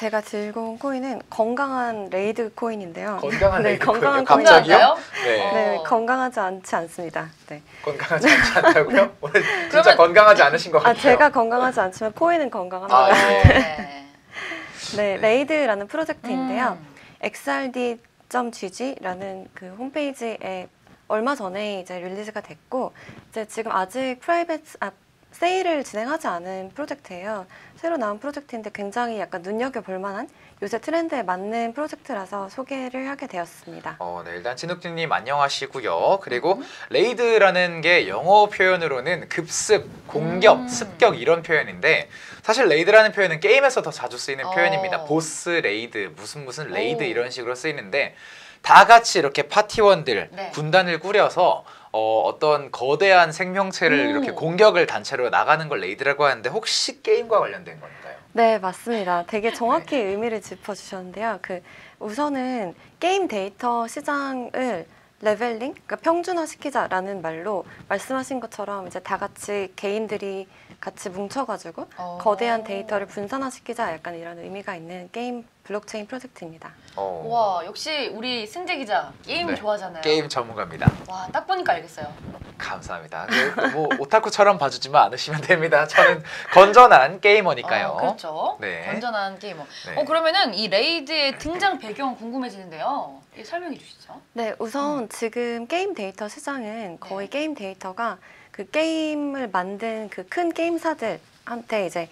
제가 들고 온 코인은 건강한 레이드 코인인데요. 건강한 네, 레이드 건강한? 코인. 갑자기요? 건강한가요? 네. 어. 네, 건강하지 않지 않습니다. 네. 건강하지 않지 않다고요? 오늘 진짜 그러면- 건강하지 않으신 것 아, 같아요. 제가 건강하지 않지만 코인은 건강합니다. 아, 어, 네. 네, 레이드라는 프로젝트인데요. 음. xrd.gg라는 그 홈페이지에 얼마 전에 이제 릴리즈가 됐고 이제 지금 아직 프라이빗 아, 세일을 진행하지 않은 프로젝트예요. 새로 나온 프로젝트인데 굉장히 약간 눈여겨 볼 만한 요새 트렌드에 맞는 프로젝트라서 소개를 하게 되었습니다. 어, 네, 일단 진욱진님 안녕하시고요. 그리고 레이드라는 게 영어 표현으로는 급습, 공격, 음. 습격 이런 표현인데 사실 레이드라는 표현은 게임에서 더 자주 쓰이는 어. 표현입니다. 보스 레이드, 무슨 무슨 레이드 오. 이런 식으로 쓰이는데 다 같이 이렇게 파티원들, 네. 군단을 꾸려서 어, 어떤 거대한 생명체를 오. 이렇게 공격을 단체로 나가는 걸 레이드라고 하는데 혹시 게임과 관련된 건가요? 네, 맞습니다. 되게 정확히 의미를 짚어주셨는데요. 그 우선은 게임 데이터 시장을 레벨링, 그러니까 평준화 시키자라는 말로 말씀하신 것처럼 이제 다 같이 개인들이 같이 뭉쳐가지고 어. 거대한 데이터를 분산화 시키자 약간 이런 의미가 있는 게임 블록체인 프로젝트입니다. 어, 와 역시 우리 승재 기자 게임 네. 좋아하잖아요. 게임 전문가입니다. 와딱 보니까 알겠어요. 감사합니다. 그, 뭐 오타쿠처럼 봐주지만 않으시면 됩니다. 저는 건전한 게이머니까요. 어, 그렇죠. 네. 건전한 게이머. 네. 어 그러면은 이 레이드의 등장 배경 궁금해지는데요. 이 설명해 주시죠. 네, 우선 지금 게임 데이터 시장은 거의 네. 게임 데이터가 그 게임을 만든 그 큰 게임사들한테 이제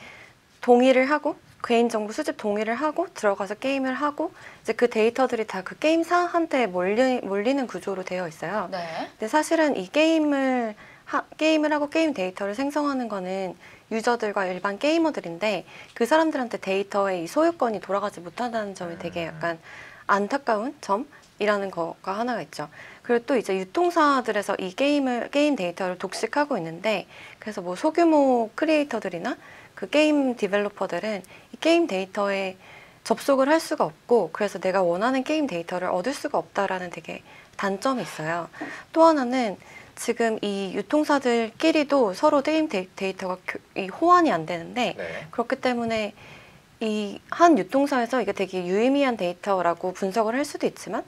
동의를 하고 개인정보 수집 동의를 하고 들어가서 게임을 하고 이제 그 데이터들이 다 그 게임사한테 몰리, 몰리는 구조로 되어 있어요. 네. 근데 사실은 이 게임을 하, 게임을 하고 게임 데이터를 생성하는 거는 유저들과 일반 게이머들인데 그 사람들한테 데이터의 이 소유권이 돌아가지 못한다는 점이 되게 약간 안타까운 점이라는 거가 하나가 있죠. 그리고 또 이제 유통사들에서 이 게임을 게임 데이터를 독식하고 있는데 그래서 뭐 소규모 크리에이터들이나 그 게임 디벨로퍼들은 이 게임 데이터에 접속을 할 수가 없고 그래서 내가 원하는 게임 데이터를 얻을 수가 없다라는 되게 단점이 있어요. 또 하나는 지금 이 유통사들끼리도 서로 게임 데이- 데이터가 호환이 안 되는데 네. 그렇기 때문에 이 한 유통사에서 이게 되게 유의미한 데이터라고 분석을 할 수도 있지만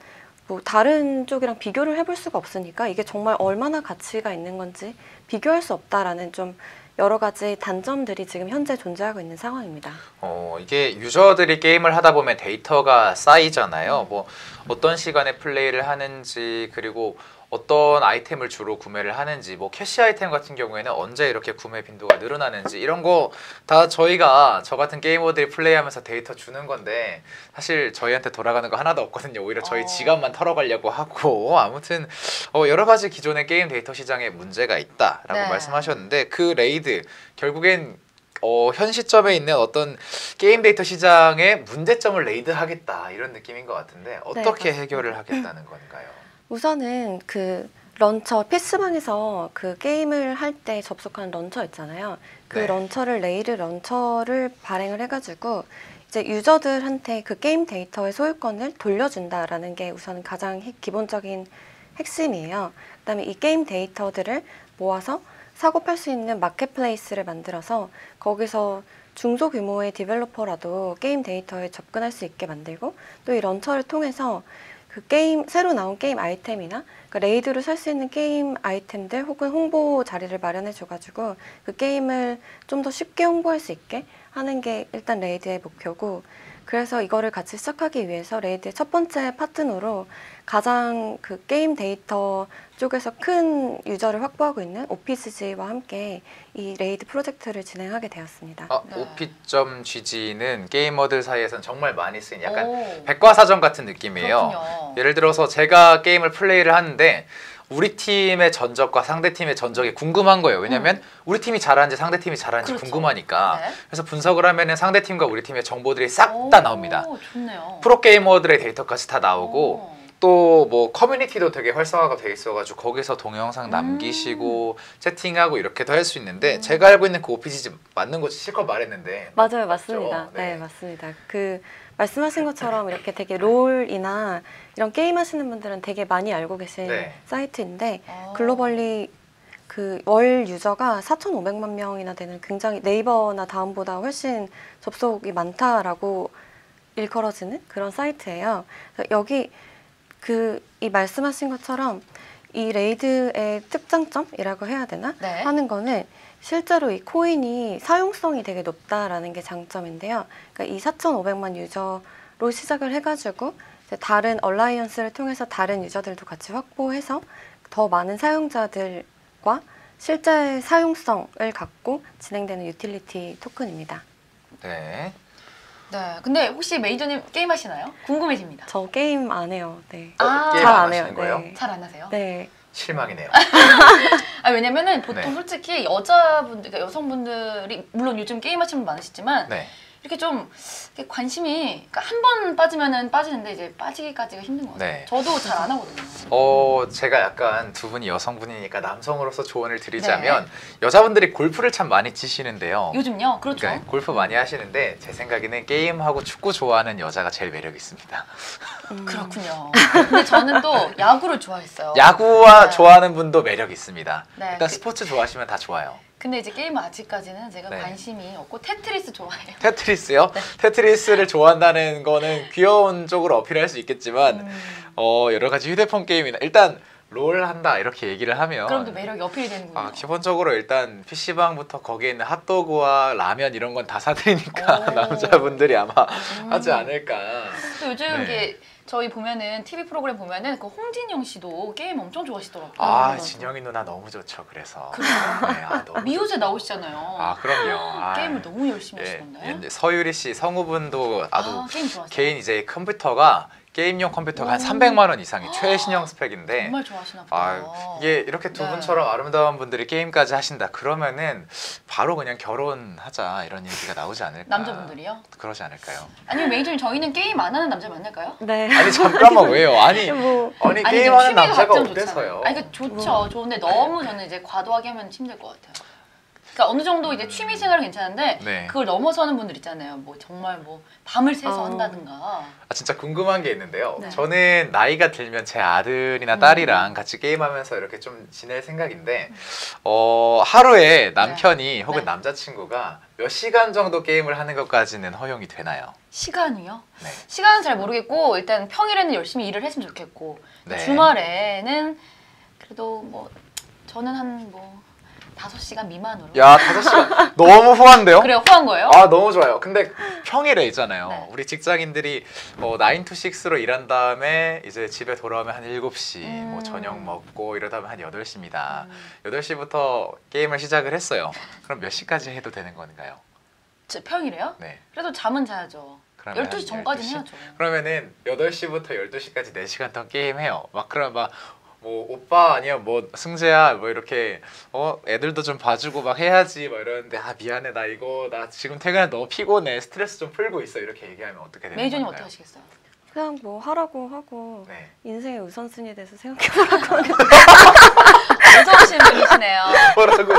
뭐 다른 쪽이랑 비교를 해볼 수가 없으니까 이게 정말 얼마나 가치가 있는 건지 비교할 수 없다라는 좀 여러 가지 단점들이 지금 현재 존재하고 있는 상황입니다. 어, 이게 유저들이 게임을 하다 보면 데이터가 쌓이잖아요. 뭐 어떤 시간에 플레이를 하는지 그리고 어떤 아이템을 주로 구매를 하는지 뭐 캐시 아이템 같은 경우에는 언제 이렇게 구매 빈도가 늘어나는지 이런 거 다 저희가 저 같은 게이머들이 플레이하면서 데이터 주는 건데 사실 저희한테 돌아가는 거 하나도 없거든요. 오히려 저희 어. 지갑만 털어가려고 하고 아무튼 어, 여러 가지 기존의 게임 데이터 시장에 문제가 있다라고 네. 말씀하셨는데 그 레이드 결국엔 어, 현 시점에 있는 어떤 게임 데이터 시장의 문제점을 레이드하겠다 이런 느낌인 것 같은데 어떻게 맞습니다. 해결을 하겠다는 건가요? 우선은 그 런처 PS방에서 그 게임을 할 때 접속한 런처 있잖아요. 그 네. 런처를 레이드 런처를 발행을 해가지고 이제 유저들한테 그 게임 데이터의 소유권을 돌려준다라는 게 우선 가장 핵- 기본적인 핵심이에요. 그다음에 이 게임 데이터들을 모아서 사고 팔 수 있는 마켓플레이스를 만들어서 거기서 중소 규모의 디벨로퍼라도 게임 데이터에 접근할 수 있게 만들고 또 이 런처를 통해서 그 게임 새로 나온 게임 아이템이나 그 레이드로 살 수 있는 게임 아이템들 혹은 홍보 자리를 마련해 줘가지고 그 게임을 좀 더 쉽게 홍보할 수 있게 하는 게 일단 레이드의 목표고 그래서 이거를 같이 시작하기 위해서 레이드의 첫 번째 파트너로 가장 그 게임 데이터 쪽에서 큰 유저를 확보하고 있는 오피스지와 함께 이 레이드 프로젝트를 진행하게 되었습니다. 아, 네. 오피.g는 게이머들 사이에서는 정말 많이 쓰인 약간 오, 백과사전 같은 느낌이에요. 그렇군요. 예를 들어서 제가 게임을 플레이를 하는데 우리 팀의 전적과 상대 팀의 전적이 궁금한 거예요. 왜냐면 우리 팀이 잘하는지 상대 팀이 잘하는지 음. 그렇죠. 궁금하니까. 네. 그래서 분석을 하면은 상대 팀과 우리 팀의 정보들이 싹다 오, 나옵니다. 좋네요. 프로 게이머들의 데이터까지 다 나오고 오. 또 뭐 커뮤니티도 되게 활성화가 돼 있어가지고 거기서 동영상 음. 남기시고 채팅하고 이렇게도 할 수 있는데 음. 제가 알고 있는 그 OPG 맞는 거지 실컷 말했는데 맞아요, 맞습니다. 네. 네. 맞습니다. 그 말씀하신 것처럼 이렇게 되게 롤이나 이런 게임 하시는 분들은 되게 많이 알고 계신 네. 사이트인데 어. 글로벌리 그 월 유저가 4,500만 명이나 되는 굉장히 네이버나 다음보다 훨씬 접속이 많다라고 일컬어지는 그런 사이트예요. 여기 그 이 말씀하신 것처럼 이 레이드의 특장점이라고 해야 되나 네. 하는 거는 실제로 이 코인이 사용성이 되게 높다라는 게 장점인데요. 그러니까 이 4,500만 유저로 시작을 해가지고 이제 다른 얼라이언스를 통해서 다른 유저들도 같이 확보해서 더 많은 사용자들과 실제 사용성을 갖고 진행되는 유틸리티 토큰입니다. 네. 네. 근데 혹시 메이저님 게임 하시나요? 궁금해집니다. 저 게임 안 해요. 네. 어, 아. 게임 잘 안안 해요. 하시는 거예요? 네. 잘 안 하세요? 네. 실망이네요. 아 왜냐면은 보통 네. 솔직히 여자분들, 그러니까 여성분들이 물론 요즘 게임 하시는 분 많으시지만 네. 이렇게 좀 이렇게 관심이 그러니까 한번 빠지면은 빠지는데 이제 빠지기까지가 힘든 것 같아요. 네. 저도 잘 안 하거든요. 어, 제가 약간 두 분이 여성분이니까 남성으로서 조언을 드리자면 여자분들이 골프를 참 많이 치시는데요. 요즘요? 그렇죠. 그러니까 골프 많이 하시는데 제 생각에는 게임하고 축구 좋아하는 여자가 제일 매력 있습니다. 음, 그렇군요. 근데 저는 또 야구를 좋아했어요. 야구와 네. 좋아하는 분도 매력 있습니다. 네. 일단 그- 스포츠 좋아하시면 다 좋아요. 근데 이제 게임은 아직까지는 제가 네. 관심이 없고 테트리스 좋아해요. 테트리스요? 네. 테트리스를 좋아한다는 거는 귀여운 쪽으로 어필할 수 있겠지만 음, 어, 여러 가지 휴대폰 게임이나 일단 롤 한다 이렇게 얘기를 하면 그럼 또 매력이 어필이 되는군요. 아, 기본적으로 일단 PC방부터 거기에 있는 핫도그와 라면 이런 건 다 사드리니까 오. 남자분들이 아마 음. 하지 않을까. 또 요즘 네. 이게 저희 보면은 TV 프로그램 보면은 그 홍진영 씨도 게임 엄청 좋아하시더라고요. 아. 진영이 누나 너무 좋죠. 그래서. 그래요? 네, 아, 너무 미우새. 나오시잖아요. 아, 그럼요. 아, 게임을 너무 열심히 예, 하시던데. 이제 서유리 씨 성우분도 아주 아, 게임 좋아하세요. 개인 이제 컴퓨터가 게임용 컴퓨터가 한 오. 300만 원 이상이 최신형 스펙인데 정말 좋아하시나 보다. 아, 이게 이렇게 두 네. 분처럼 아름다운 분들이 게임까지 하신다 그러면은 바로 그냥 결혼하자 이런 얘기가 나오지 않을까 남자분들이요? 그러지 않을까요? 아니면 메이저님 저희는 게임 안 하는 남자 만날까요? 네. 아니 잠깐만 왜요? 아니 뭐 아니 아니, 게임하는 남자가 어때서요? 아니 그 좋죠. 좋은데 너무 저는 이제 과도하게 하면 힘들 것 같아요. 그러니까 어느 정도 이제 취미 생활은 괜찮은데 네. 그걸 넘어서는 분들 있잖아요. 뭐 정말 뭐 밤을 새서 어. 한다든가. 아, 진짜 궁금한 게 있는데요. 네. 저는 나이가 들면 제 아들이나 음. 딸이랑 같이 게임하면서 이렇게 좀 지낼 생각인데 어, 하루에 남편이 혹은 네. 남자친구가 몇 시간 정도 게임을 하는 것까지는 허용이 되나요? 시간이요? 네. 시간은 잘 모르겠고 일단 평일에는 열심히 일을 했으면 좋겠고 네. 주말에는 그래도 뭐 저는 한뭐 다섯 시간 미만으로. 야 다섯 시간 너무 후한데요? 그래요 후한 거예요? 아 너무 좋아요. 근데 평일에 있잖아요. 네. 우리 직장인들이 어, 9 to 6로 일한 다음에 이제 집에 돌아오면 한 7시 뭐 음. 저녁 먹고 이러다 보면 한 8시입니다. 음, 8시부터 게임을 시작을 했어요. 그럼 몇 시까지 해도 되는 건가요? 저 평일에요? 네. 그래도 잠은 자야죠. 그러면 12시 전까지는 12시? 해야죠. 그러면은 8시부터 12시까지 4시간 동안 게임해요. 막 그럼 막 뭐 오빠 아니야 뭐 승재야 뭐 이렇게 어 애들도 좀 봐주고 막 해야지 막 이러는데 아 미안해 나 이거 나 지금 퇴근해 너무 피곤해 스트레스 좀 풀고 있어 이렇게 얘기하면 어떻게 되는 메이저님 건가요? 어떻게 하시겠어요? 그냥 뭐 하라고 하고 네. 인생의 우선순위에 대해서 생각해보라고 하는 무서우신 분이시네요. 뭐라고?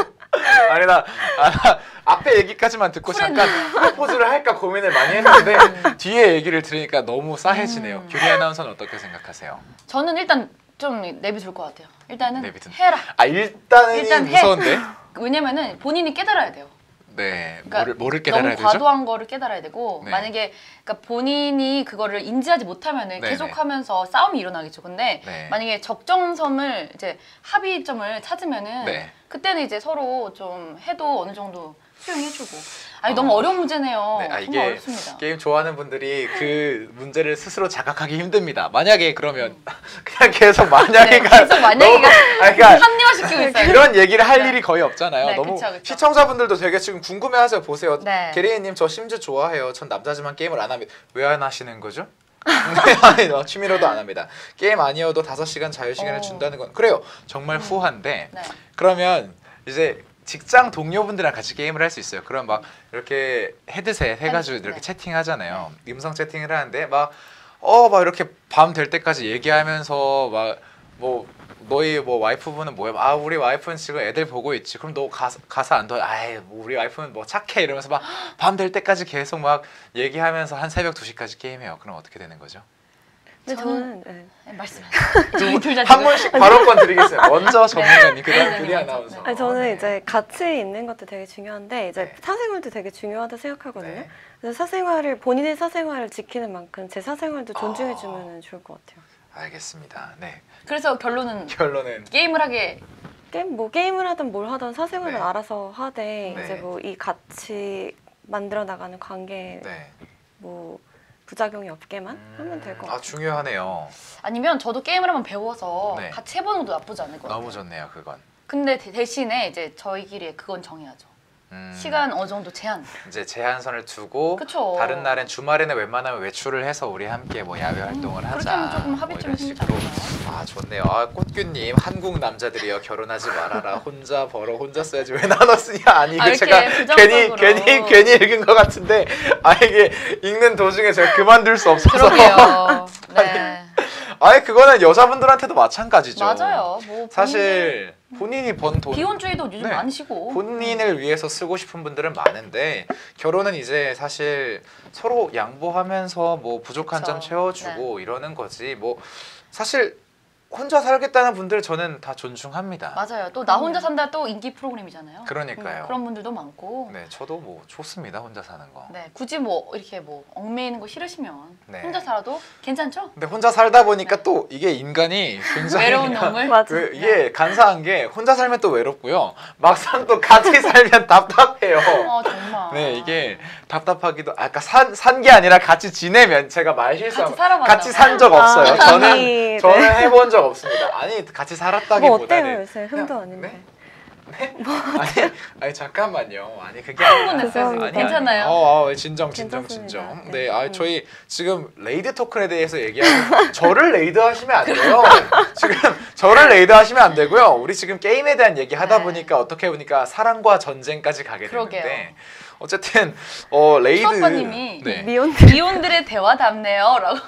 아니 나, 아, 나 앞에 얘기까지만 듣고. 잠깐 프로포즈를 할까 고민을 많이 했는데 뒤에 얘기를 들으니까 너무 싸해지네요. 음. 규리 아나운서는 어떻게 생각하세요? 저는 일단 좀 내비둘 것 같아요. 일단은 내비둔. 해라. 아 일단은 일단 해. 무서운데. 왜냐면은 본인이 깨달아야 돼요. 네. 그러니까 뭐를 뭐를 깨달아야 너무 되죠? 과도한 거를 깨달아야 되고 네. 만약에 그러니까 본인이 그거를 인지하지 못하면은 네네. 계속하면서 싸움이 일어나겠죠. 근데 네. 만약에 적정섬을 이제 합의점을 찾으면은 네. 그때는 이제 서로 좀 해도 어느 정도 수용해주고. 아니 어. 너무 어려운 문제네요. 네, 아, 이게 어렵습니다. 게임 좋아하는 분들이 그 문제를 스스로 자각하기 힘듭니다. 만약에 그러면 그냥 계속 만약에가 네, 계속 만약에가 아니, 그러니까 합리화시키고 있어요. 이런 얘기를 할 네. 일이 거의 없잖아요. 네, 너무 그쵸, 그쵸. 시청자분들도 되게 지금 궁금해하세요. 보세요. 네. 게리님 저 심즈 좋아해요. 전 남자지만 게임을 안 합니다. 왜 안 하시는 거죠? 네, 아니, 너 취미로도 안 합니다. 게임 아니어도 5시간 자유 시간을 어. 준다는 건 그래요. 정말 음. 후한데 네. 그러면 이제 직장 동료분들이랑 같이 게임을 할 수 있어요. 그럼 막 이렇게 헤드셋 해가지고 헤드셋, 이렇게 네. 채팅하잖아요. 음성 채팅을 하는데 막 어 막 이렇게 밤 될 때까지 얘기하면서 막 뭐 너희 뭐 와이프분은 뭐야? 아 우리 와이프는 지금 애들 보고 있지. 그럼 너 가서 가서 안 둬? 아이 뭐 우리 와이프는 뭐 착해 이러면서 막 밤 될 때까지 계속 막 얘기하면서 한 새벽 2 시까지 게임해요. 그럼 어떻게 되는 거죠? 근데 저는- 저는 네. 네, 말씀하세요. 둘다 한 번씩 발언권 드리겠어요. 먼저 전문가님, 그다음 네, 네, 아나운서. 네. 아니, 저는 네. 이제 같이 있는 것도 되게 중요한데 이제 네. 사생활도 되게 중요하다 생각하거든요. 네. 그래서 사생활을 본인의 사생활을 지키는 만큼 제 사생활도 존중해 아. 주면 좋을 것 같아요. 알겠습니다. 네. 그래서 결론은 결론은 게임을 하게 게임 뭐 게임을 하든 뭘 하든 사생활은 네. 알아서 하되 네. 이제 뭐 이 같이 만들어 나가는 관계 네. 뭐 부작용이 없게만 하면 될것아 같아요. 중요하네요. 아니면 저도 게임을 한번 배워서 네. 같이 해보는 것도 나쁘지 않을 것 같아요. 너무 좋네요, 그건. 근데 대- 대신에 이제 저희끼리 그건 정해야죠. 음, 시간 어느 정도 제한. 이제 제한선을 두고 그쵸. 다른 날엔 주말에는 웬만하면 외출을 해서 우리 함께 뭐 야외 활동을 하자. 음, 하면 조금 합의 뭐 좀 식으로. 아 좋네요. 아 꽃규님 한국 남자들이여 결혼하지 말아라. 혼자 벌어 혼자 써야지 왜 나눠 쓰냐. 아니 이거 아, 제가 괜히 부정적으로. 괜히 괜히 읽은 것 같은데 아 이게 읽는 도중에 제가 그만둘 수 없어서. 그러게요. 네. 아니 그거는 여자분들한테도 마찬가지죠. 맞아요. 뭐 사실 본인이 번 돈. 비혼주의도 요즘 네. 많으시고. 본인을 위해서 쓰고 싶은 분들은 많은데 결혼은 이제 사실 서로 양보하면서 뭐 부족한 그쵸. 점 채워주고 이러는 거지 뭐 사실 혼자 살겠다는 분들 저는 다 존중합니다. 맞아요. 또 나 혼자 산다 또 인기 프로그램이잖아요. 그러니까요. 음, 그런 분들도 많고. 네, 저도 뭐 좋습니다 혼자 사는 거. 네, 굳이 뭐 이렇게 뭐 얽매이는 거 싫으시면 네. 혼자 살아도 괜찮죠? 근데 혼자 살다 보니까 네. 또 이게 인간이 굉장히 외로운 놈을. 맞아. 그 이게 간사한 게 혼자 살면 또 외롭고요. 막상 또 같이 살면 답답해요. 어 정말. 네, 이게 답답하기도 아까 산 산 게 아니라 같이 지내면 제가 말 실수 같이 살아봤나 같이 산적 아, 없어요. 저는 아니, 저는 네. 해본 적 없습니다. 아니 같이 뭐 살았다기보다는 어때요 요새 흠도 그냥- 아닌데. 네? 아니, 아니 잠깐만요. 아니 그게 아니라 괜찮아요. 아니. 어, 어, 진정 진정 괜찮습니다. 진정. 네. 네, 아 음. 저희 지금 레이드 토큰에 대해서 얘기하고 저를 레이드 하시면 안 돼요. 지금 저를 레이드 하시면 안 되고요. 우리 지금 게임에 대한 얘기 하다 네. 보니까 어떻게 보니까 사랑과 전쟁까지 가게 그러게요. 되는데 어쨌든 어 레이드 추억파님이 네. 미혼 미혼들의 대화 답네요라고.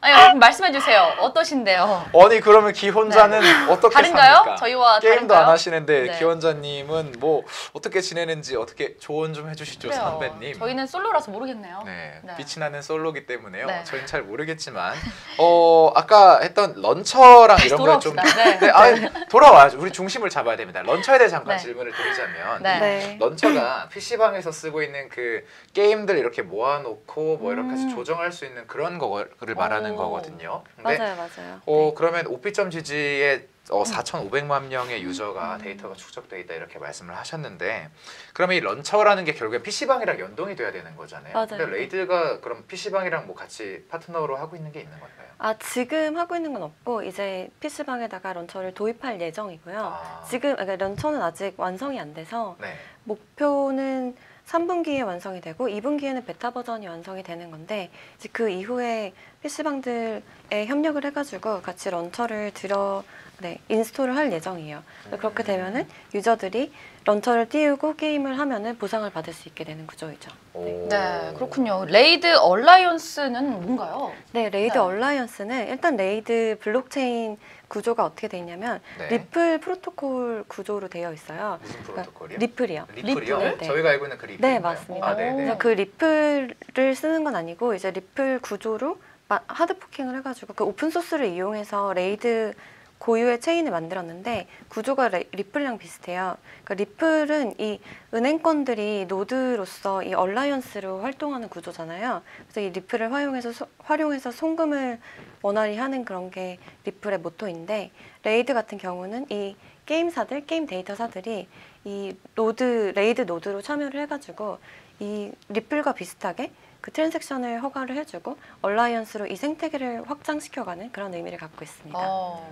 아니 말씀해 주세요. 어떠신데요? 아니 그러면 기혼자는 어떻게 네. 다른가요? 삽니까? 저희와 게임도 다른가요? 안 하시는데 네. 기원자님은 뭐 어떻게 지내는지 어떻게 조언 좀 해주시죠 그래요. 선배님. 저희는 솔로라서 모르겠네요. 네, 네. 빛이 나는 솔로기 때문에요. 네. 저희는 잘 모르겠지만 어 아까 했던 런처랑 이런 걸좀 돌아옵시다. 네. 네, 아, 돌아와야죠. 우리 중심을 잡아야 됩니다. 런처에 대해 잠깐 네. 질문을 드리자면 네. 네. 런처가 PC방에서 쓰고 있는 그 게임들 이렇게 모아놓고 뭐 이렇게 해서 음. 조정할 수 있는 그런 거를 말하는 오. 거거든요. 근데 맞아요 맞아요. 어 그러면 오피점 음. 어, 4,500만 명의 유저가 데이터가 축적돼 있다 이렇게 말씀을 하셨는데 그러면 이 런처라는 게 결국엔 PC방이랑 연동이 돼야 되는 거잖아요. 맞아요. 근데 레이드가 그럼 PC방이랑 뭐 같이 파트너로 하고 있는 게 있는 건가요? 아 지금 하고 있는 건 없고 이제 PC방에다가 런처를 도입할 예정이고요. 아, 지금 그러니까 런처는 아직 완성이 안 돼서 네. 목표는 3분기에 완성이 되고 2분기에는 베타 버전이 완성이 되는 건데 이제 그 이후에 PC방들에 협력을 해가지고 같이 런처를 들어 네, 인스톨을 할 예정이에요. 그렇게 되면은 유저들이 런처를 띄우고 게임을 하면은 보상을 받을 수 있게 되는 구조이죠. 오. 네, 그렇군요. 레이드 얼라이언스는 뭔가요? 네, 레이드 네. 얼라이언스는 일단 레이드 블록체인 구조가 어떻게 돼 있냐면 네. 리플 프로토콜 구조로 되어 있어요. 무슨 프로토콜이요? 리플이요. 리플이요? 리플, 네. 저희가 알고 있는 그 리플. 네, 맞습니다. 아, 네, 네. 그래서 그 리플을 쓰는 건 아니고 이제 리플 구조로 마- 하드 포킹을 해가지고 그 오픈 소스를 이용해서 레이드 고유의 체인을 만들었는데 구조가 레- 리플이랑 비슷해요. 그러니까 리플은 이 은행권들이 노드로서 이 얼라이언스로 활동하는 구조잖아요. 그래서 이 리플을 활용해서 소- 활용해서 송금을 원활히 하는 그런 게 리플의 모토인데 레이드 같은 경우는 이 게임사들, 게임 데이터사들이 이 노드 레이드 노드로 참여를 해가지고 이 리플과 비슷하게 그 트랜잭션을 허가를 해주고 얼라이언스로 이 생태계를 확장시켜가는 그런 의미를 갖고 있습니다. 어.